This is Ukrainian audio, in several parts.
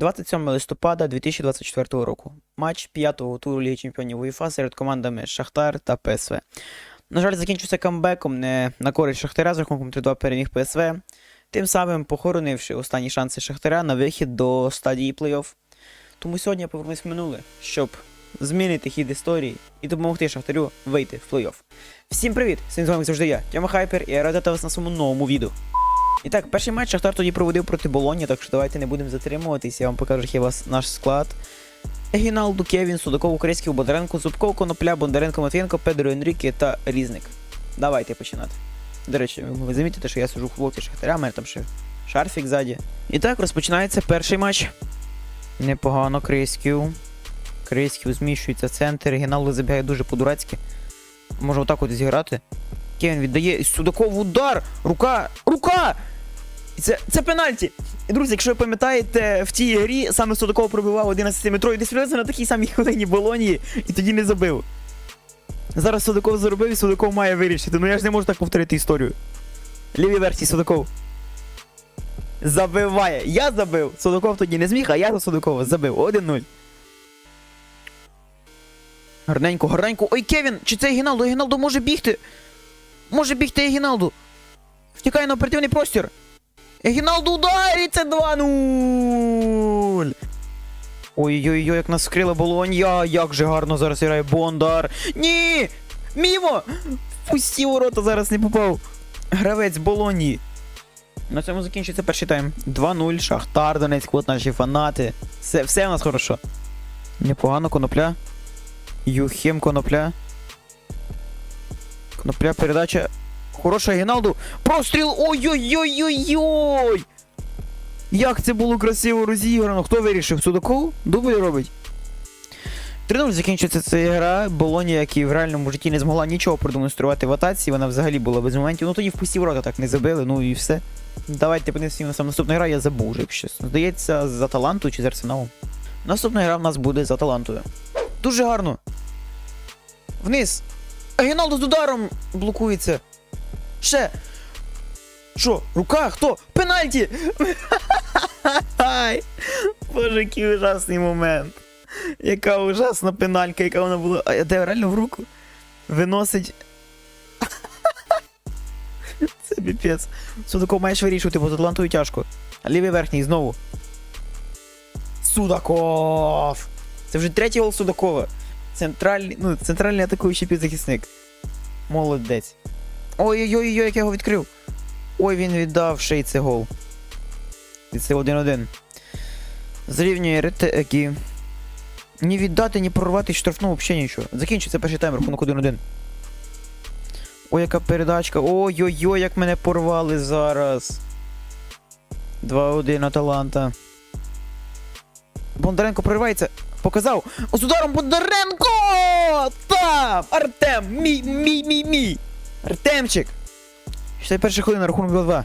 27 листопада 2024 року. Матч п'ятого туру Ліги Чемпіонів УЄФА серед командами Шахтар та ПСВ. На жаль, закінчився камбеком не на користь Шахтаря з рахунком 3-2 переміг ПСВ, тим самим похоронивши останні шанси Шахтаря на вихід до стадії плей-офф. Тому сьогодні я повернусь в минуле, щоб змінити хід історії і допомогти Шахтарю вийти в плей-офф. Всім привіт! Сьогодні з вами завжди я, Тьома Хайпер, і я радий вас на своєму новому відео. І так, перший матч Шахтар тоді проводив проти Болоні, так що давайте не будемо затримуватись, я вам покажу, вас наш склад. Егіналду, Кевін, Судаков, Український, Бондаренко, Зубков, Конопля, Бондаренко, Матвієнко, Педро Енріке та Різник. Давайте починати. До речі, ви замітите, що я сижу в футболці Шахтаря, мене там ще шарфік ззаді. І так, розпочинається перший матч. Непогано, Крисків. Крисків зміщується центр, Гіналду забігає дуже по-дурацьки. Може отак от зіграти. Кевін віддає Судаков удар! Рука! Рука! Це, це пенальті! І, друзі, якщо ви пам'ятаєте, в тій грі саме Судаков пробивав 11 метрою, десь приблизно на такій самій хвилині Болонії і тоді не забив. Зараз Судаков заробив і Судаков має вирішити. Ну я ж не можу так повторити історію. Лівій версії Судаков. Забиває. Я забив. Судаков тоді не зміг, а я за Судакова забив. 1-0. Гарненько, гарненько. Ой, Кевін! Чи це Гіналду? Гіналду може бігти. Може бігти Гіналду. Втікає на оперативний простір. Гіналду ударить, це 2-0. Ой-ой-ой, як нас скрила Болонья, як же гарно зараз грає Бондар. Ні! Мімо! Пусті ворота зараз не попав. Гравець Болоні. На цьому закінчується перший тайм. 2-0, Шахтар, Донецьк, от наші фанати. Все, все у нас хорошо. Непогано, конопля. Юхем конопля. Конопля, передача. Хороша Гіналду. Простріл! Ой-ой-ой-ой-ой! Як це було красиво розіграно. Хто вирішив? Судаков? Дубль робить. 3-0 закінчується ця гра. Болонія, як і в реальному житті не змогла нічого продемонструвати в атаці, вона взагалі була без моментів. Ну тоді в пусті ворота так не забили, ну і все. Давайте подивимося на сам наступна гра, я забув вже, чесно. Здається, з Аталантою чи з Арсеналом. Наступна гра в нас буде з Аталантою. Дуже гарно. Вниз. Гіналдо з ударом блокується. Ще. Що? Рука? Хто? Пенальті! Боже, який ужасний момент. Яка ужасна пеналька, яка вона була. А де реально в руку? Виносить. Це піпець. Судаков маєш вирішувати, бо з Атлантою тяжко. Лівий верхній знову. Судаков! Це вже третій гол Судакова. Центральний, ну, центральний атакуючий півзахисник. Молодець. Ой-ой-ой, як я його відкрив. Ой, він віддав ще й гол. І це 1-1. Зрівнює ретекі. Ні віддати, ні прорвати штрафну взагалі нічого. Закінчиться перший тайм, рахунок 1-1. Ой, яка передачка. Ой-ой-ой, як мене порвали зараз. 2-1 Аталанта. Бондаренко проривається. Показав. З ударом Бондаренко! Там! Артем! Мій, мій, мій, мій! Артемчик! 61 хвилина, рахунок 2-2.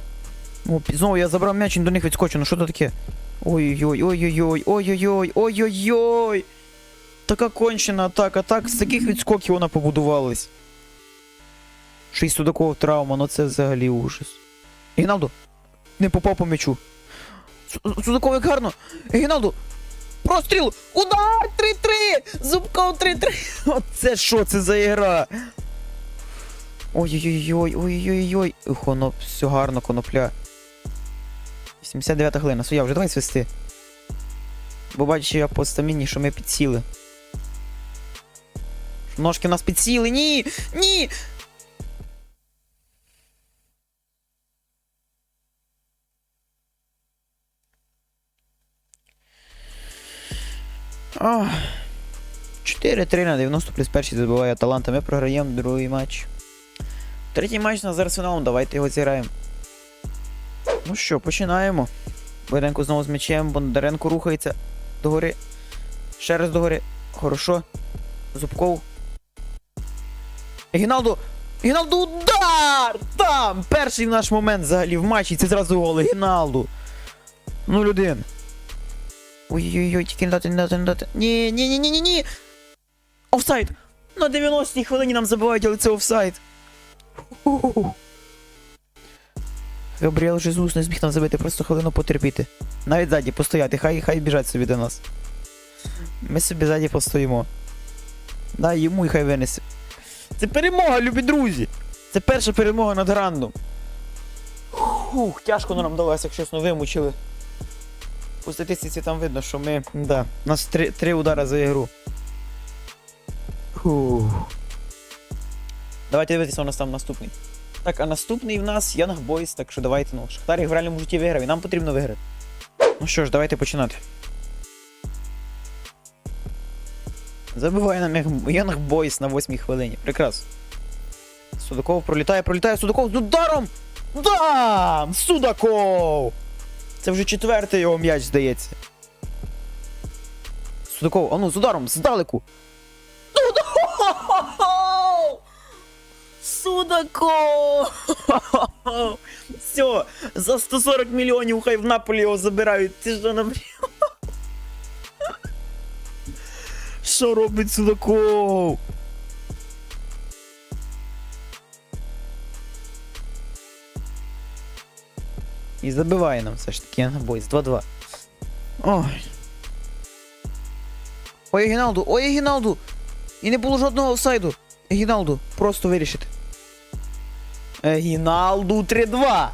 О, знову я забрав м'яч і до них відскочу. Ну що це таке? Ой-ой-ой, ой-ой-ой, ой-ой-ой, ой-ой-ой. Така кончена атака, так, з таких відскоків вона побудувалась. Ще й Судаков травма, ну це взагалі ужас. Гіналду, не попав по м'ячу. Су- Судаков як гарно. Гіналду, простріл! Удар! 3-3! Зубков 3-3! Оце що це за ігра? Ой-ой-ой, ой-ой-ой. Ух, воно все гарно, конопля. 79 хвилина. Соя, вже давай свисти. Бо бачиш, я по стаміні, що ми підсіли. Ножки у нас підсіли. Ні! Ні! 4-3 на 90 плюс перший забиває Аталанта. Ми програємо другий матч. Третій матч у нас з Арсеналом, давайте його зіграємо. Ну що, починаємо. Бойденко знову з м'ячем, Бондаренко рухається догори. Ще раз догори. Хорошо. Зубков. Гіналду! Гіналду удар! Там! Перший наш момент взагалі в матчі. Це зразу гол. Гіналду. 0-1. Ой-ой-ой, тільки не дати, не дати, не дати. Ні, ні, ні, ні, ні, ні. Офсайд! На 90-й хвилині нам забувають, але це офсайд. Габріел Жезус не зміг нам забити, просто хвилину потерпіти. Навіть ззаді постояти, хай хай біжать собі до нас. Ми собі ззаді постоїмо. Дай йому і хай винесе. Це перемога, любі друзі! Це перша перемога над Грандом. Фух, тяжко нам далося, як чесно, вимучили. По статистиці там видно, що ми. Да, у нас три, три удари за ігру. Фух. Давайте дивитися, у нас там наступний. Так, а наступний в нас Young Boys, так що давайте, ну, Шахтар їх в реальному житті виграв, і нам потрібно виграти. Ну що ж, давайте починати. Забиває нам Young- Boys на восьмій хвилині. Прекрасно. Судаков пролітає, пролітає Судаков з ударом! Да! Судаков! Це вже четвертий його м'яч, здається. Судаков, а ну, з ударом, здалеку. Судаков! Судаков! Все, за 140 мільйонів хай в Наполі його забирають. Ти що нам. Що робить Судаков? І забиває нам все ж таки Янгбойс 2-2. Ой. Ой, Гіналду, ой, Гіналду! І не було жодного офсайду. Гіналду, просто вирішити. Гіналду 3-2.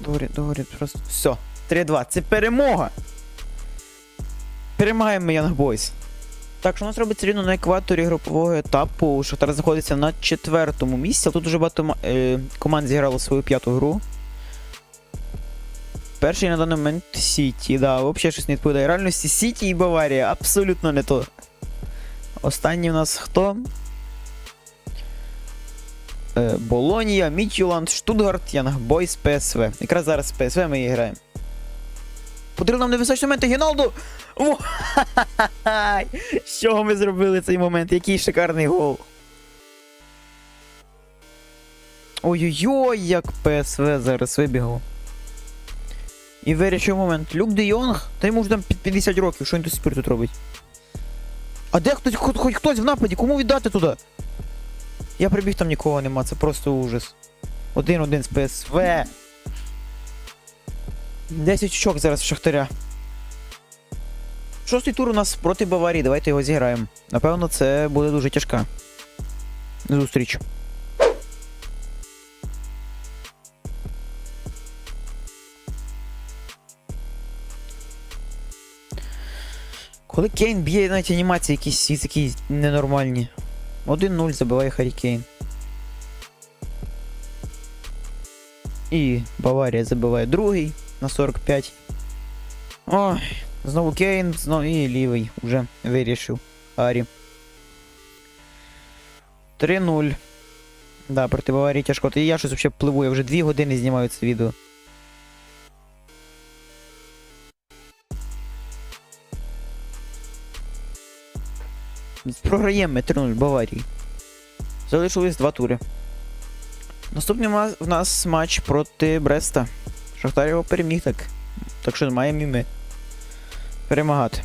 Добре, добре, просто. Все. 3-2. Це перемога. Перемагаємо Young Boys. Так, що у нас робиться рівно на екваторі групового етапу. Шахтар знаходиться на четвертому місці, тут дуже багато е, команд зіграло свою п'яту гру. Перший на даний момент Сіті, да, взагалі щось не відповідає реальності. Сіті і Баварія, абсолютно не то. Останній у нас хто? Е, Болонія, Мітюланд, Штутгарт, Янгбойс, ПСВ. Якраз зараз з ПСВ ми і граємо. Потрібно нам невисочні моменти, Гіналду! З чого ми зробили цей момент? Який шикарний гол. Ой-ой-ой, як ПСВ зараз вибігло. І вирішив момент. Люк Де Йонг, та йому вже там під 50 років, що він тут спір тут робить? А де хтось, хоч, хоч хтось в нападі, кому віддати туди? Я прибіг, там нікого нема, це просто ужас. Один-один з ПСВ. 10 очок зараз в Шахтаря. Шостий тур у нас проти Баварії, давайте його зіграємо. Напевно, це буде дуже тяжка. Зустріч. Коли Кейн б'є навіть анімації якісь, якісь такі ненормальні. 1-0 забиває Харі Кейн. І Баварія забиває другий на 45. Ой, знову Кейн, знову і лівий вже вирішив. Арі. 3-0. Да, проти Баварії тяжко. І я щось взагалі пливу, я вже 2 години знімаю це відео. Програємо ми 3-0 Баварії. Залишилось два тури. Наступний в нас матч проти Бреста. Шахтар його переміг так. Так що маємо і ми перемагати.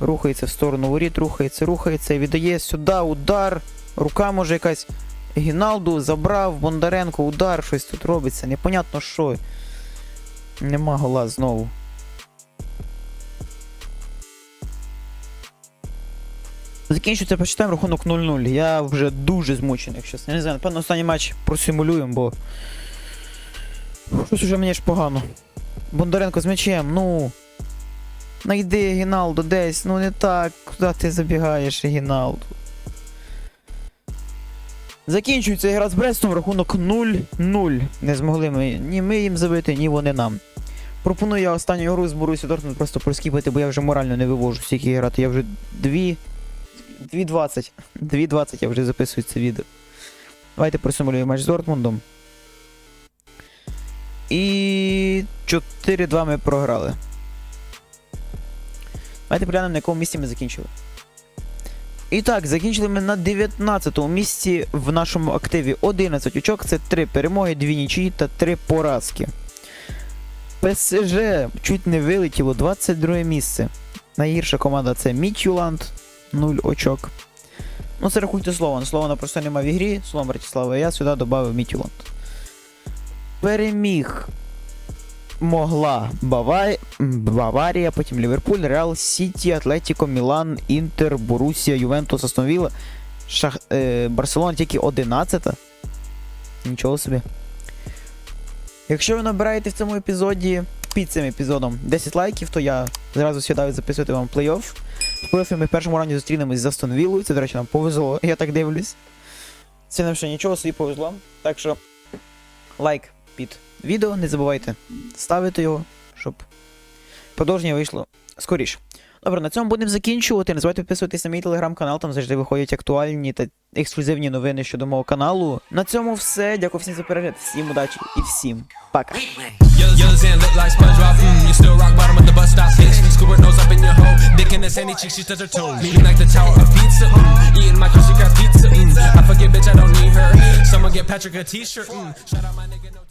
Рухається в сторону воріт, рухається, рухається і віддає сюди удар. Рука може якась. Гіналду забрав, Бондаренко, удар, щось тут робиться. Непонятно що. Нема гола знову. Закінчується, почитаємо рахунок 0-0. Я вже дуже змучений, якщо. Я не знаю, напевно, останній матч просимулюємо, бо. Щось уже мені ж погано. Бондаренко з м'ячем, ну. Найди Гіналду десь, ну не так, куди ти забігаєш, Гіналду. Закінчується гра з Брестом, рахунок 0-0. Не змогли ми ні ми їм забити, ні вони нам. Пропоную я останню гру з Борусі Дортмунд просто проскіпати, бо я вже морально не вивожу стільки грати. Я вже 2. 2.20. 2.20 я вже записую це відео. Давайте просимулюємо матч з Дортмундом. І 4-2 ми програли. Давайте поглянемо, на якому місці ми закінчили. І так, закінчили ми на 19-му місці в нашому активі 11 очок. Це 3 перемоги, 2 нічиї та 3 поразки. ПСЖ чуть не вилетіло 22 місце. Найгірша команда це Мітюланд 0 очок. Ну, це рахуйте Слован. Слована просто нема в ігрі. Слован Братислава. Я сюди додав Мітюланд. Переміг. Могла Бавай... Баварія, потім Ліверпуль, Реал Сіті, Атлетіко, Мілан, Інтер, Борусія, Ювентус, Астон Вілла. Шах... Е, Барселона тільки 11. Нічого собі. Якщо ви набираєте в цьому епізоді, під цим епізодом 10 лайків, то я зразу сідаю записувати вам плей-офф. В плей-оффі ми в першому раунді зустрінемось з Астон. Це, до речі, нам повезло, я так дивлюсь. Це нам ще нічого собі повезло. Так що лайк під відео, не забувайте ставити його, щоб продовження вийшло скоріше. Добре, на цьому будемо закінчувати. Не забувайте підписуватись на мій телеграм-канал, там завжди виходять актуальні та ексклюзивні новини щодо мого каналу. На цьому все. Дякую всім за перегляд, всім удачі і всім пока. Mm. Mm. Mm, Patrick a t-shirt. Mm, shout out my nigga, no.